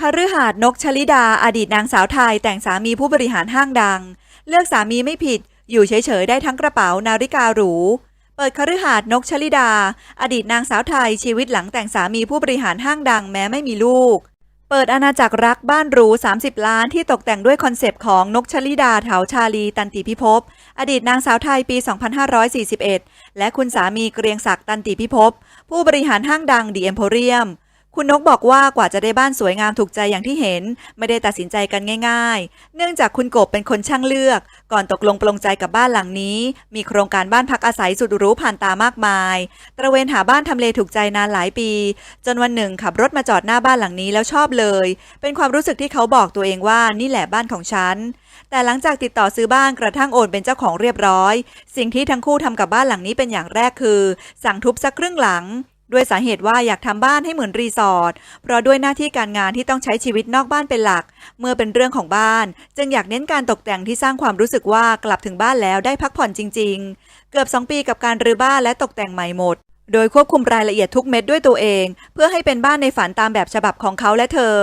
คฤหาสน์นกชลิดาอดีตนางสาวไทยแต่งสามีผู้บริหารห้างดัง เลือกสามีไม่ผิด อยู่เฉยๆ ได้ทั้งกระเป๋านาฬิกาหรู เปิดคฤหาสน์นกชลิดา อดีตนางสาวไทยชีวิตหลังแต่งสามีผู้บริหารห้างดังแม้ไม่มีลูก เปิดอาณาจักรรักบ้านหรู 30 ล้านที่ตกแต่งด้วยคอนเซปต์ของนกชลิดาเถาชาลีตันติพิภพอดีตนางสาวไทยปี 2541 และคุณสามีเกรียงศักดิ์ตันติพิภพผู้บริหารห้างดังดีเอ็มโพเรียม คุณนกบอกว่ากว่าจะได้บ้านสวยงามถูกใจอย่างที่เห็น ไม่ได้ตัดสินใจกันง่าย ๆ เนื่องจากคุณกบเป็นคนช่างเลือก ก่อนตกลงปลงใจกับบ้านหลังนี้ มีโครงการบ้านพักอาศัยสุดหรูผ่านตามากมาย ตระเวนหาบ้านทำเลถูกใจนานหลายปี จนวันหนึ่งขับรถมาจอดหน้าบ้านหลังนี้แล้วชอบเลย เป็นความรู้สึกที่เขาบอกตัวเองว่านี่แหละบ้านของฉันแต่หลังจากติดต่อซื้อบ้านกระทั่งโอนเป็นเจ้าของเรียบร้อย สิ่งที่ทั้งคู่ทำกับบ้านหลังนี้เป็นอย่างแรกคือ สั่งทุบสักครึ่งหลัง ด้วยสาเหตุว่าอยากทำบ้านให้เหมือนรีสอร์ท เพราะด้วยหน้าที่การงานที่ต้องใช้ชีวิตนอกบ้านเป็นหลัก เมื่อเป็นเรื่องของบ้าน จึงอยากเน้นการตกแต่งที่สร้างความรู้สึกว่ากลับถึงบ้านแล้วได้พักผ่อนจริง ๆ เกือบ 2 ปีกับการรื้อบ้านและตกแต่งใหม่หมด โดยควบคุมรายละเอียดทุกเม็ดด้วยตัวเอง เพื่อให้เป็นบ้านในฝันตามแบบฉบับของเขาและเธอ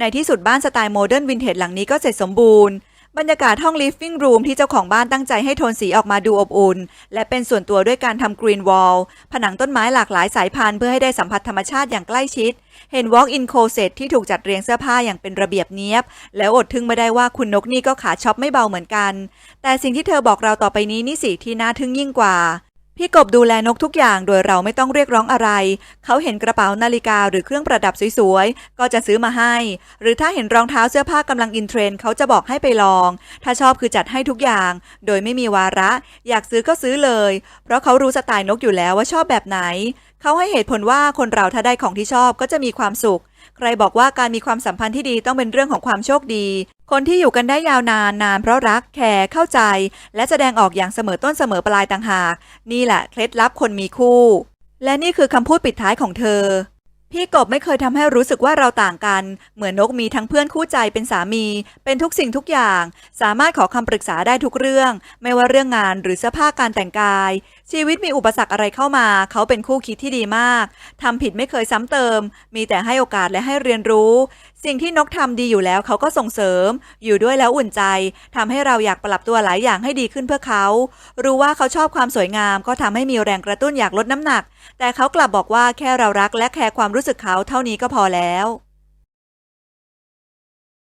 ในที่สุดบ้านสไตล์โมเดิร์นวินเทจหลังนี้ก็เสร็จสมบูรณ์ บรรยากาศห้อง living room ที่เจ้าของบ้านตั้งใจให้โทนสีออกมาดูอบอุ่น และเป็นส่วนตัวด้วยการทำ green wall ผนังต้นไม้หลากหลายสายพันธุ์เพื่อให้ได้สัมผัสธรรมชาติอย่างใกล้ชิด เห็น walk-in closet ที่ถูกจัดเรียงเสื้อผ้าอย่างเป็นระเบียบเนียบ แล้วอดทึ่งไม่ได้ว่าคุณนกนี่ก็ขาช็อปไม่เบาเหมือนกัน แต่สิ่งที่เธอบอกเราต่อไปนี้นี่สิที่น่าทึ่งยิ่งกว่า พี่กบดูแลนกทุกอย่างโดยเราไม่ต้องเรียกร้องอะไร เขาเห็นกระเป๋านาฬิกาหรือเครื่องประดับสวยๆ ก็จะซื้อมาให้ หรือถ้าเห็นรองเท้าเสื้อผ้ากำลังอินเทรนด์เขาจะบอกให้ไปลอง ถ้าชอบคือจัดให้ทุกอย่าง โดยไม่มีวาระ อยากซื้อก็ซื้อเลย เพราะเขารู้สไตล์นกอยู่แล้วว่าชอบแบบไหน เขาให้เหตุผลว่าคนเราถ้าได้ของที่ชอบก็จะมีความสุข ใครบอกว่าการมีความสัมพันธ์ที่ดีต้องเป็นเรื่องของความโชคดี คนที่อยู่กันได้ยาวนานนานเพราะรักแคร์เข้าใจ และแสดงออกอย่างเสมอต้นเสมอปลายต่างหาก นี่แหละเคล็ดลับคนมีคู่ และนี่คือคำพูดปิดท้ายของเธอ พี่กบไม่เคยทำให้รู้สึกว่าเราต่างกัน เหมือนนกมีทั้งเพื่อนคู่ใจเป็นสามี เป็นทุกสิ่งทุกอย่าง สามารถขอคำปรึกษาได้ทุกเรื่อง ไม่ว่าเรื่องงานหรือเสื้อผ้าการแต่งกาย ชีวิตมีอุปสรรคอะไรเข้ามา เขาเป็นคู่คิดที่ดีมาก ทำผิดไม่เคยซ้ำเติม มีแต่ให้โอกาสและให้เรียนรู้ สิ่งที่นกทำดีอยู่แล้วเขาก็ส่งเสริม อยู่ด้วยแล้วอุ่นใจ ทำให้เราอยากปรับตัวหลายอย่างให้ดีขึ้นเพื่อเขา รู้ว่าเขาชอบความสวยงาม ก็ทำให้มีแรงกระตุ้นอยากลดน้ำหนัก แต่เขากลับบอกว่าแค่เรารักและแคร์ความรู้สึกเขาเท่านี้ก็พอแล้ว